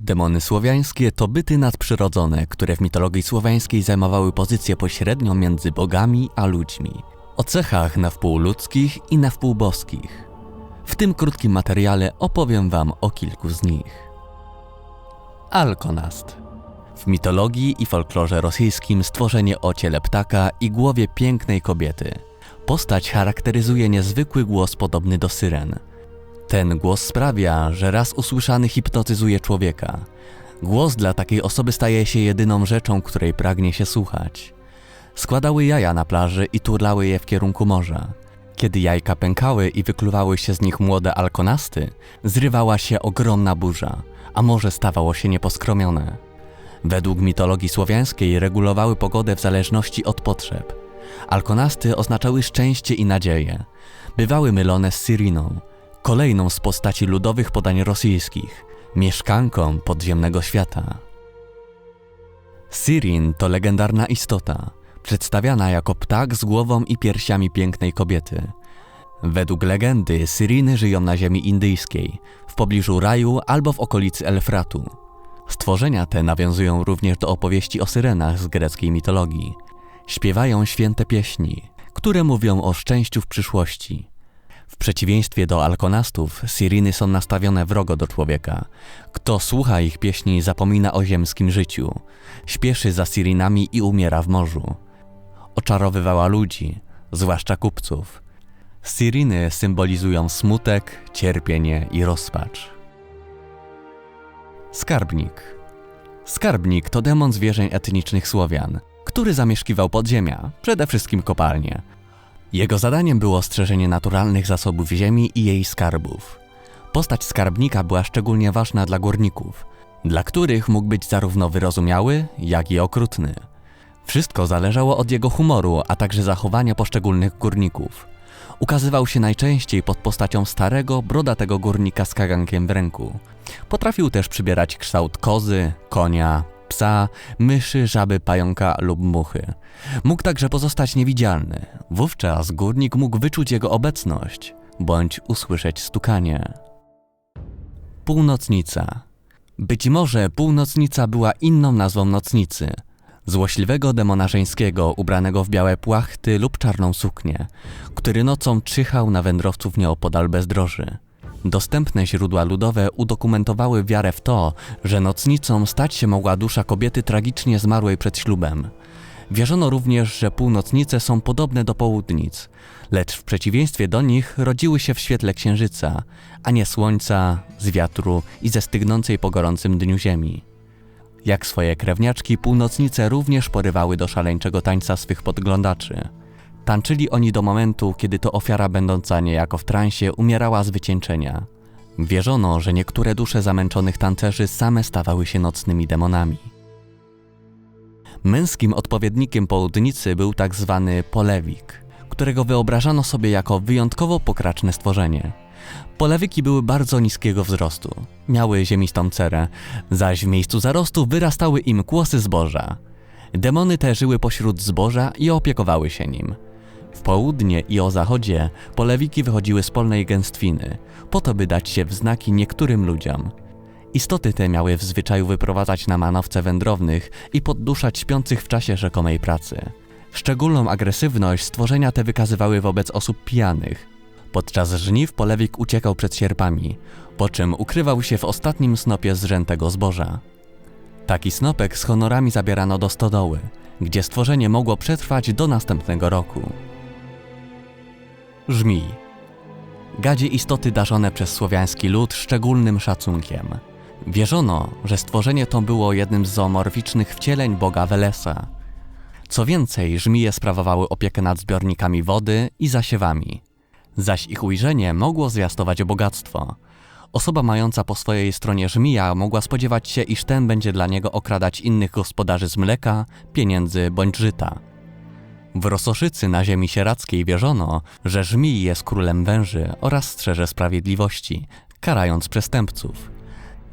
Demony słowiańskie to byty nadprzyrodzone, które w mitologii słowiańskiej zajmowały pozycję pośrednią między bogami a ludźmi. O cechach na wpół ludzkich i na wpół boskich. W tym krótkim materiale opowiem Wam o kilku z nich. Alkonast. W mitologii i folklorze rosyjskim stworzenie o ciele ptaka i głowie pięknej kobiety. Postać charakteryzuje niezwykły głos podobny do syren. Ten głos sprawia, że raz usłyszany hipnotyzuje człowieka. Głos dla takiej osoby staje się jedyną rzeczą, której pragnie się słuchać. Składały jaja na plaży i turlały je w kierunku morza. Kiedy jajka pękały i wykluwały się z nich młode alkonasty, zrywała się ogromna burza, a morze stawało się nieposkromione. Według mitologii słowiańskiej regulowały pogodę w zależności od potrzeb. Alkonasty oznaczały szczęście i nadzieję. Bywały mylone z Syriną, kolejną z postaci ludowych podań rosyjskich, mieszkanką podziemnego świata. Sirin to legendarna istota, przedstawiana jako ptak z głową i piersiami pięknej kobiety. Według legendy Syriny żyją na ziemi indyjskiej, w pobliżu raju albo w okolicy Elfratu. Stworzenia te nawiązują również do opowieści o syrenach z greckiej mitologii. Śpiewają święte pieśni, które mówią o szczęściu w przyszłości. W przeciwieństwie do alkonastów, siriny są nastawione wrogo do człowieka. Kto słucha ich pieśni, zapomina o ziemskim życiu. Śpieszy za sirinami i umiera w morzu. Oczarowywała ludzi, zwłaszcza kupców. Siriny symbolizują smutek, cierpienie i rozpacz. Skarbnik. Skarbnik to demon zwierzeń etnicznych Słowian, który zamieszkiwał podziemia, przede wszystkim kopalnie. Jego zadaniem było strzeżenie naturalnych zasobów ziemi i jej skarbów. Postać skarbnika była szczególnie ważna dla górników, dla których mógł być zarówno wyrozumiały, jak i okrutny. Wszystko zależało od jego humoru, a także zachowania poszczególnych górników. Ukazywał się najczęściej pod postacią starego, brodatego górnika z kagankiem w ręku. Potrafił też przybierać kształt kozy, konia, psa, myszy, żaby, pająka lub muchy. Mógł także pozostać niewidzialny. Wówczas górnik mógł wyczuć jego obecność bądź usłyszeć stukanie. Północnica. Być może północnica była inną nazwą nocnicy. Złośliwego demona żeńskiego ubranego w białe płachty lub czarną suknię, który nocą czyhał na wędrowców nieopodal bezdroży. Dostępne źródła ludowe udokumentowały wiarę w to, że nocnicą stać się mogła dusza kobiety tragicznie zmarłej przed ślubem. Wierzono również, że północnice są podobne do południc, lecz w przeciwieństwie do nich rodziły się w świetle księżyca, a nie słońca, z wiatru i ze stygnącej po gorącym dniu ziemi. Jak swoje krewniaczki, północnice również porywały do szaleńczego tańca swych podglądaczy. Tańczyli oni do momentu, kiedy to ofiara będąca niejako w transie umierała z wycieńczenia. Wierzono, że niektóre dusze zamęczonych tancerzy same stawały się nocnymi demonami. Męskim odpowiednikiem południcy był tak zwany polewik, którego wyobrażano sobie jako wyjątkowo pokraczne stworzenie. Polewiki były bardzo niskiego wzrostu, miały ziemistą cerę, zaś w miejscu zarostu wyrastały im kłosy zboża. Demony te żyły pośród zboża i opiekowały się nim. W południe i o zachodzie polewiki wychodziły z polnej gęstwiny, po to by dać się w znaki niektórym ludziom. Istoty te miały w zwyczaju wyprowadzać na manowce wędrownych i podduszać śpiących w czasie rzekomej pracy. Szczególną agresywność stworzenia te wykazywały wobec osób pijanych. Podczas żniw polewik uciekał przed sierpami, po czym ukrywał się w ostatnim snopie zrzętego zboża. Taki snopek z honorami zabierano do stodoły, gdzie stworzenie mogło przetrwać do następnego roku. Żmij. Gadzie istoty darzone przez słowiański lud szczególnym szacunkiem. Wierzono, że stworzenie to było jednym z zoomorficznych wcieleń boga Welesa. Co więcej, żmije sprawowały opiekę nad zbiornikami wody i zasiewami. Zaś ich ujrzenie mogło zwiastować bogactwo. Osoba mająca po swojej stronie żmija mogła spodziewać się, iż ten będzie dla niego okradać innych gospodarzy z mleka, pieniędzy bądź żyta. W Rososzycy na ziemi sierackiej wierzono, że żmij jest królem węży oraz strzeże sprawiedliwości, karając przestępców.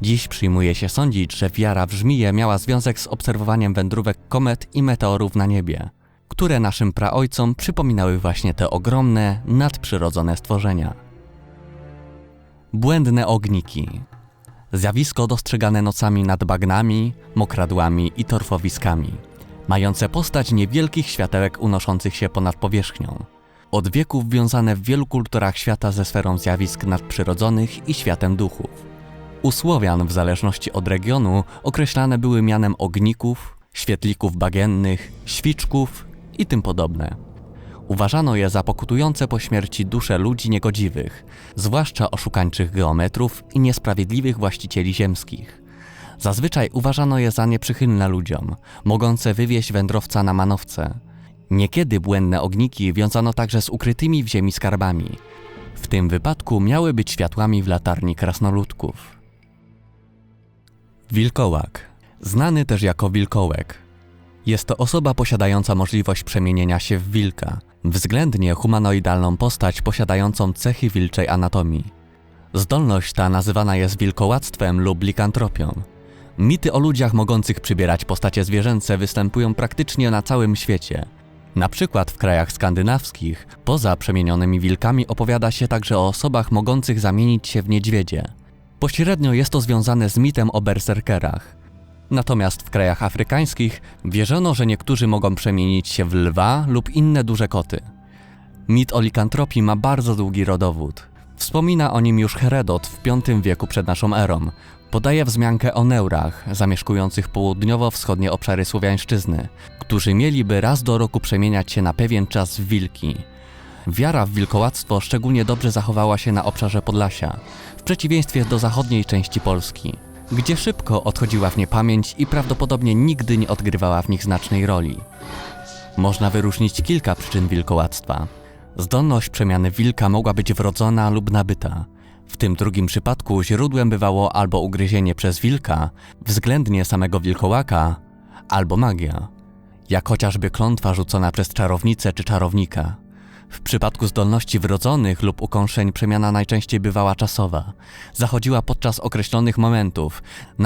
Dziś przyjmuje się sądzić, że wiara w żmije miała związek z obserwowaniem wędrówek komet i meteorów na niebie, które naszym praojcom przypominały właśnie te ogromne, nadprzyrodzone stworzenia. Błędne ogniki. Zjawisko dostrzegane nocami nad bagnami, mokradłami i torfowiskami, mające postać niewielkich światełek unoszących się ponad powierzchnią. Od wieków wiązane w wielu kulturach świata ze sferą zjawisk nadprzyrodzonych i światem duchów. U Słowian, w zależności od regionu, określane były mianem ogników, świetlików bagiennych, świczków i tym podobne. Uważano je za pokutujące po śmierci dusze ludzi niegodziwych, zwłaszcza oszukańczych geometrów i niesprawiedliwych właścicieli ziemskich. Zazwyczaj uważano je za nieprzychylne ludziom, mogące wywieźć wędrowca na manowce. Niekiedy błędne ogniki wiązano także z ukrytymi w ziemi skarbami. W tym wypadku miały być światłami w latarni krasnoludków. Wilkołak, znany też jako wilkołek, jest to osoba posiadająca możliwość przemienienia się w wilka, względnie humanoidalną postać posiadającą cechy wilczej anatomii. Zdolność ta nazywana jest wilkołactwem lub likantropią. Mity o ludziach mogących przybierać postacie zwierzęce występują praktycznie na całym świecie. Na przykład w krajach skandynawskich, poza przemienionymi wilkami opowiada się także o osobach mogących zamienić się w niedźwiedzie. Pośrednio jest to związane z mitem o berserkerach. Natomiast w krajach afrykańskich wierzono, że niektórzy mogą przemienić się w lwa lub inne duże koty. Mit o likantropii ma bardzo długi rodowód. Wspomina o nim już Herodot w V wieku przed naszą erą. Podaje wzmiankę o Neurach, zamieszkujących południowo-wschodnie obszary Słowiańszczyzny, którzy mieliby raz do roku przemieniać się na pewien czas w wilki. Wiara w wilkołactwo szczególnie dobrze zachowała się na obszarze Podlasia, w przeciwieństwie do zachodniej części Polski gdzie szybko odchodziła w niepamięć i prawdopodobnie nigdy nie odgrywała w nich znacznej roli. Można wyróżnić kilka przyczyn wilkołactwa. Zdolność przemiany wilka mogła być wrodzona lub nabyta. W tym drugim przypadku źródłem bywało albo ugryzienie przez wilka, względnie samego wilkołaka, albo magia, jak chociażby klątwa rzucona przez czarownicę czy czarownika. W przypadku zdolności wrodzonych lub ukąszeń przemiana najczęściej bywała czasowa. Zachodziła podczas określonych momentów,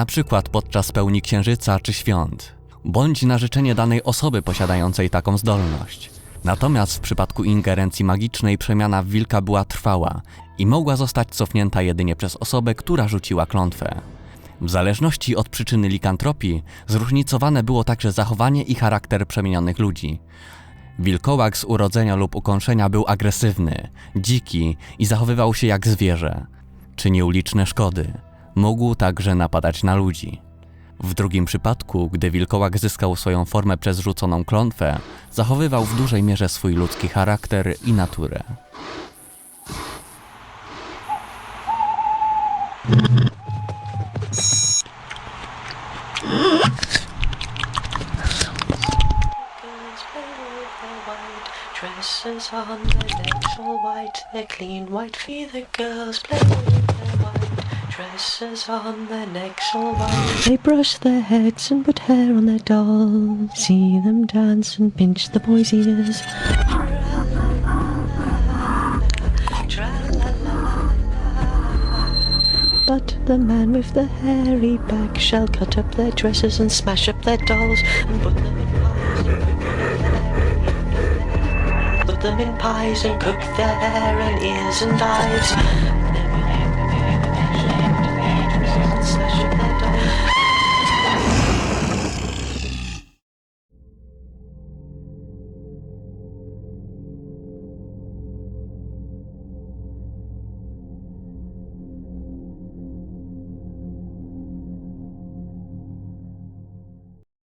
przykład podczas pełni księżyca czy świąt, bądź na życzenie danej osoby posiadającej taką zdolność. Natomiast w przypadku ingerencji magicznej przemiana w wilka była trwała i mogła zostać cofnięta jedynie przez osobę, która rzuciła klątwę. W zależności od przyczyny likantropii, zróżnicowane było także zachowanie i charakter przemienionych ludzi. Wilkołak z urodzenia lub ukąszenia był agresywny, dziki i zachowywał się jak zwierzę. Czynił liczne szkody. Mógł także napadać na ludzi. W drugim przypadku, gdy wilkołak zyskał swoją formę przez rzuconą klątwę, zachowywał w dużej mierze swój ludzki charakter i naturę. Dresses on necks all white, their clean white. The girls play on necks. They brush their heads and put hair on their dolls. See them dance and pinch the boys' ears. But the man with the hairy back shall cut up their dresses and smash up their dolls and put them in pies. Put them in pies and cook their hair and ears and eyes.